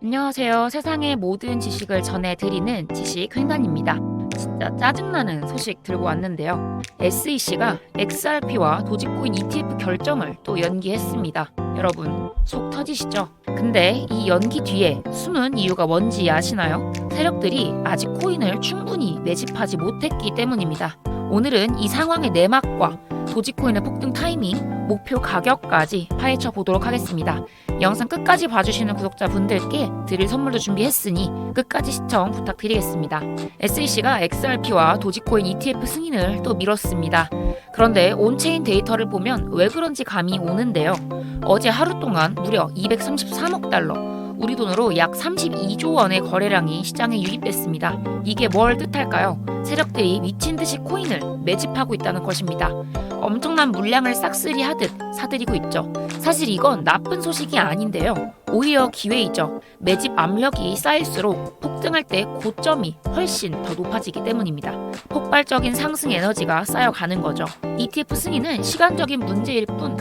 안녕하세요. 세상의 모든 지식을 전해드리는 지식 횡단입니다. 진짜 짜증나는 소식 들고 왔는데요. SEC가 XRP와 도지코인 ETF 결정을 또 연기했습니다. 여러분, 속 터지시죠? 근데 이 연기 뒤에 숨은 이유가 뭔지 아시나요? 세력들이 아직 코인을 충분히 매집하지 못했기 때문입니다. 오늘은 이 상황의 내막과 도지코인의 폭등 타이밍, 목표 가격까지 파헤쳐 보도록 하겠습니다. 영상 끝까지 봐주시는 구독자분들께 드릴 선물도 준비했으니 끝까지 시청 부탁드리겠습니다. SEC가 XRP와 도지코인 ETF 승인을 또 미뤘습니다. 그런데 온체인 데이터를 보면 왜 그런지 감이 오는데요. 어제 하루 동안 무려 233억 달러, 우리 돈으로 약 32조 원의 거래량이 시장에 유입됐습니다. 이게 뭘 뜻할까요? 세력들이 미친 듯이 코인을 매집하고 있다는 것입니다. 엄청난 물량을 싹쓸이 하듯 사들이고 있죠. 사실 이건 나쁜 소식이 아닌데요. 오히려 기회이죠. 매집 압력이 쌓일수록 폭등할 때 고점이 훨씬 더 높아지기 때문입니다. 폭발적인 상승 에너지가 쌓여가는 거죠. ETF 승인은 시간적인 문제일 뿐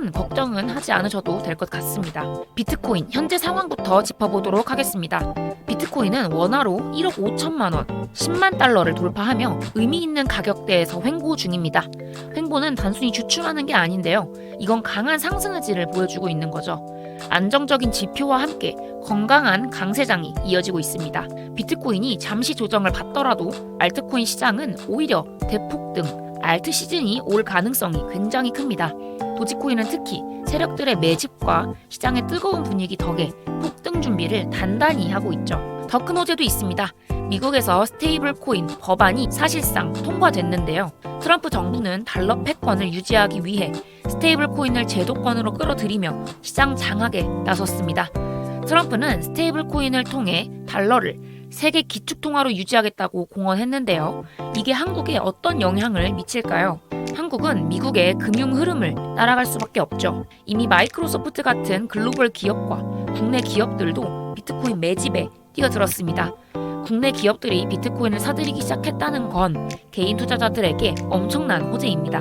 큰 걱정은 하지 않으셔도 될 것 같습니다. 비트코인 현재 상황부터 짚어보도록 하겠습니다. 비트코인은 원화로 1억 5천만 원, 10만 달러를 돌파하며 의미 있는 가격대에서 횡보 중입니다. 횡보는 단순히 주춤하는 게 아닌데요. 이건 강한 상승 의지를 보여주고 있는 거죠. 안정적인 지표와 함께 건강한 강세장이 이어지고 있습니다. 비트코인이 잠시 조정을 받더라도 알트코인 시장은 오히려 대폭 등, 알트 시즌이 올 가능성이 굉장히 큽니다. 도지코인은 특히 세력들의 매집과 시장의 뜨거운 분위기 덕에 폭등 준비를 단단히 하고 있죠. 더 큰 호재도 있습니다. 미국에서 스테이블 코인 법안이 사실상 통과됐는데요. 트럼프 정부는 달러 패권을 유지하기 위해 스테이블 코인을 제도권으로 끌어들이며 시장 장악에 나섰습니다. 트럼프는 스테이블 코인을 통해 달러를 세계 기축통화로 유지하겠다고 공언했는데요. 이게 한국에 어떤 영향을 미칠까요? 한국은 미국의 금융 흐름을 따라갈 수밖에 없죠. 이미 마이크로소프트 같은 글로벌 기업과 국내 기업들도 비트코인 매집에 뛰어들었습니다. 국내 기업들이 비트코인을 사들이기 시작했다는 건 개인 투자자들에게 엄청난 호재입니다.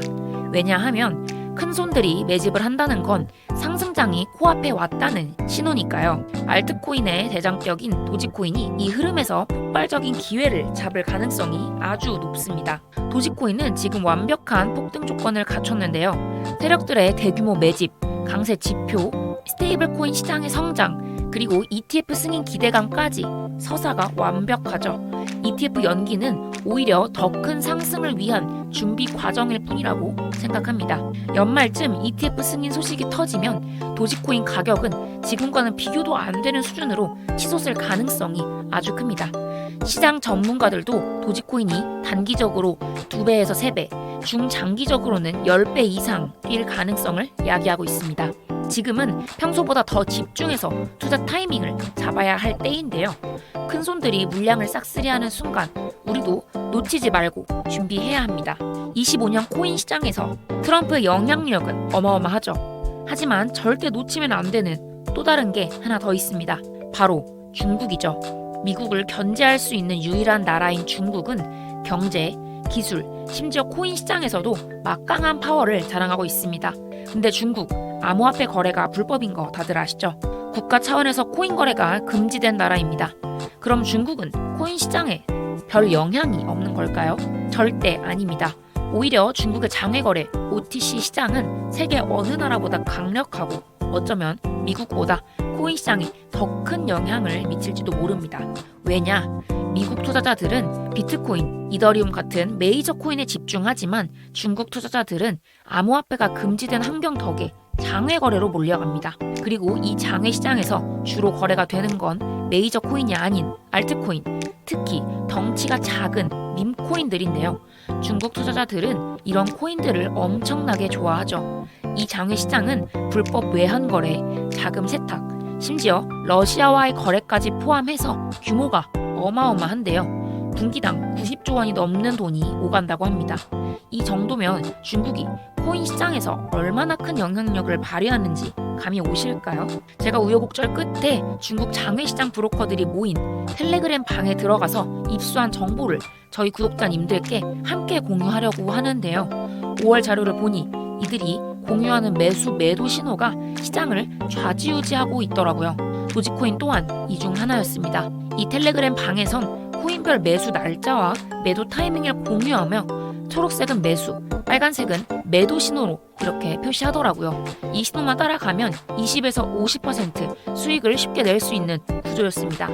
왜냐하면 큰 손들이 매집을 한다는 건 상승장이 코앞에 왔다는 신호니까요. 알트코인의 대장격인 도지코인이 이 흐름에서 폭발적인 기회를 잡을 가능성이 아주 높습니다. 도지코인은 지금 완벽한 폭등 조건을 갖췄는데요. 세력들의 대규모 매집, 강세 지표, 스테이블 코인 시장의 성장, 그리고 ETF 승인 기대감까지 서사가 완벽하죠. ETF 연기는 오히려 더 큰 상승을 위한 준비 과정일 뿐이라고 생각합니다. 연말쯤 ETF 승인 소식이 터지면 도지코인 가격은 지금과는 비교도 안 되는 수준으로 치솟을 가능성이 아주 큽니다. 시장 전문가들도 도지코인이 단기적으로 2배에서 3배, 중장기적으로는 10배 이상 뛸 가능성을 야기하고 있습니다. 지금은 평소보다 더 집중해서 투자 타이밍을 잡아야 할 때인데요. 큰 손들이 물량을 싹쓸이하는 순간 우리도 놓치지 말고 준비해야 합니다. 25년 코인 시장에서 트럼프의 영향력은 어마어마하죠. 하지만 절대 놓치면 안 되는 또 다른 게 하나 더 있습니다. 바로 중국이죠. 미국을 견제할 수 있는 유일한 나라인 중국은 경제, 기술, 심지어 코인 시장에서도 막강한 파워를 자랑하고 있습니다. 근데 중국 암호화폐 거래가 불법인 거 다들 아시죠? 국가 차원에서 코인 거래가 금지된 나라입니다. 그럼 중국은 코인 시장에 별 영향이 없는 걸까요? 절대 아닙니다. 오히려 중국의 장외 거래 OTC 시장은 세계 어느 나라보다 강력하고 어쩌면 미국보다 코인 시장에 더 큰 영향을 미칠지도 모릅니다. 왜냐? 미국 투자자들은 비트코인, 이더리움 같은 메이저 코인에 집중하지만 중국 투자자들은 암호화폐가 금지된 환경 덕에 장외 거래로 몰려갑니다. 그리고 이 장외 시장에서 주로 거래가 되는 건 메이저 코인이 아닌 알트코인, 특히 덩치가 작은 밈 코인들인데요. 중국 투자자들은 이런 코인들을 엄청나게 좋아하죠. 이 장외 시장은 불법 외환 거래, 자금 세탁, 심지어 러시아와의 거래까지 포함해서 규모가 어마어마한데요. 분기당 90조 원이 넘는 돈이 오간다고 합니다. 이 정도면 중국이 코인 시장에서 얼마나 큰 영향력을 발휘하는지 감이 오실까요? 제가 우여곡절 끝에 중국 장외시장 브로커들이 모인 텔레그램 방에 들어가서 입수한 정보를 저희 구독자님들께 함께 공유하려고 하는데요. 5월 자료를 보니 이들이 공유하는 매수 매도 신호가 시장을 좌지우지하고 있더라고요. 도지코인 또한 이 중 하나였습니다. 이 텔레그램 방에선 코인별 매수 날짜와 매도 타이밍을 공유하며 초록색은 매수, 빨간색은 매도 신호로 이렇게 표시하더라고요. 이 신호만 따라가면 20에서 50% 수익을 쉽게 낼 수 있는 구조였습니다.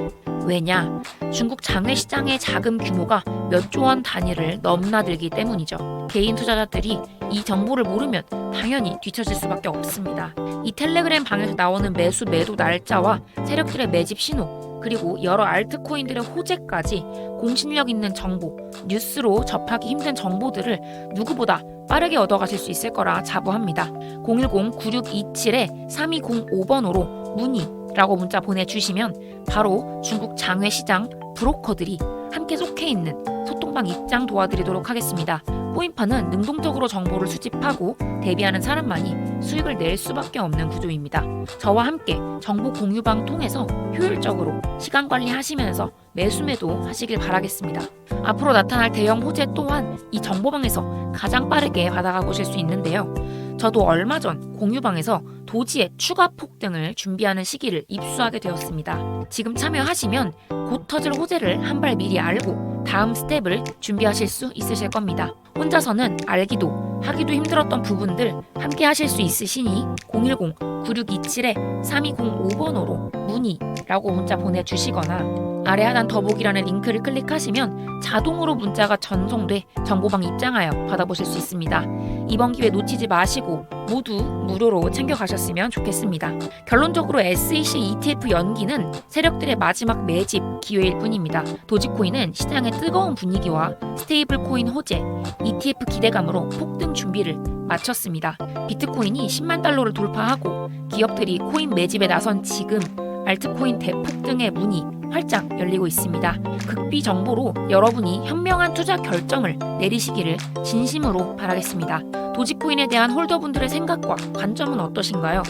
왜냐? 중국 장외 시장의 자금 규모가 몇 조 원 단위를 넘나들기 때문이죠. 개인 투자자들이 이 정보를 모르면 당연히 뒤처질 수밖에 없습니다. 이 텔레그램 방에서 나오는 매수 매도 날짜와 세력들의 매집 신호 그리고 여러 알트코인들의 호재까지 공신력 있는 정보, 뉴스로 접하기 힘든 정보들을 누구보다 빠르게 얻어가실 수 있을 거라 자부합니다. 010-9627-3205번으로 문의 라고 문자 보내주시면 바로 중국 장외 시장 브로커들이 함께 속해 있는 소통방 입장 도와드리도록 하겠습니다. 코인파는 능동적으로 정보를 수집하고 대비하는 사람만이 수익을 낼 수밖에 없는 구조입니다. 저와 함께 정보 공유방 통해서 효율적으로 시간 관리하시면서 매수매도 하시길 바라겠습니다. 앞으로 나타날 대형 호재 또한 이 정보방에서 가장 빠르게 받아가 보실 수 있는데요. 저도 얼마 전 공유방에서 도지의 추가 폭등을 준비하는 시기를 입수하게 되었습니다. 지금 참여하시면 곧 터질 호재를 한 발 미리 알고 다음 스텝을 준비하실 수 있으실 겁니다. 혼자서는 알기도 하기도 힘들었던 부분들 함께 하실 수 있으시니 010-9627-3205번으로 문의라고 문자 보내주시거나 아래 하단 더보기란의 링크를 클릭하시면 자동으로 문자가 전송돼 정보방 입장하여 받아보실 수 있습니다. 이번 기회 놓치지 마시고 모두 무료로 챙겨가셨으면 좋겠습니다. 결론적으로 SEC ETF 연기는 세력들의 마지막 매집 기회일 뿐입니다. 도지코인은 시장의 뜨거운 분위기와 스테이블 코인 호재, ETF 기대감으로 폭등 준비를 마쳤습니다. 비트코인이 10만 달러를 돌파하고 기업들이 코인 매집에 나선 지금 알트코인 대폭등의 문이 활짝 열리고 있습니다. 극비 정보로 여러분이 현명한 투자 결정을 내리시기를 진심으로 바라겠습니다. 도지코인에 대한 홀더분들의 생각과 관점은 어떠신가요?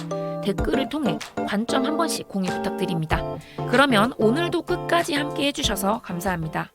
댓글을 통해 관점 한 번씩 공유 부탁드립니다. 그러면 오늘도 끝까지 함께 해주셔서 감사합니다.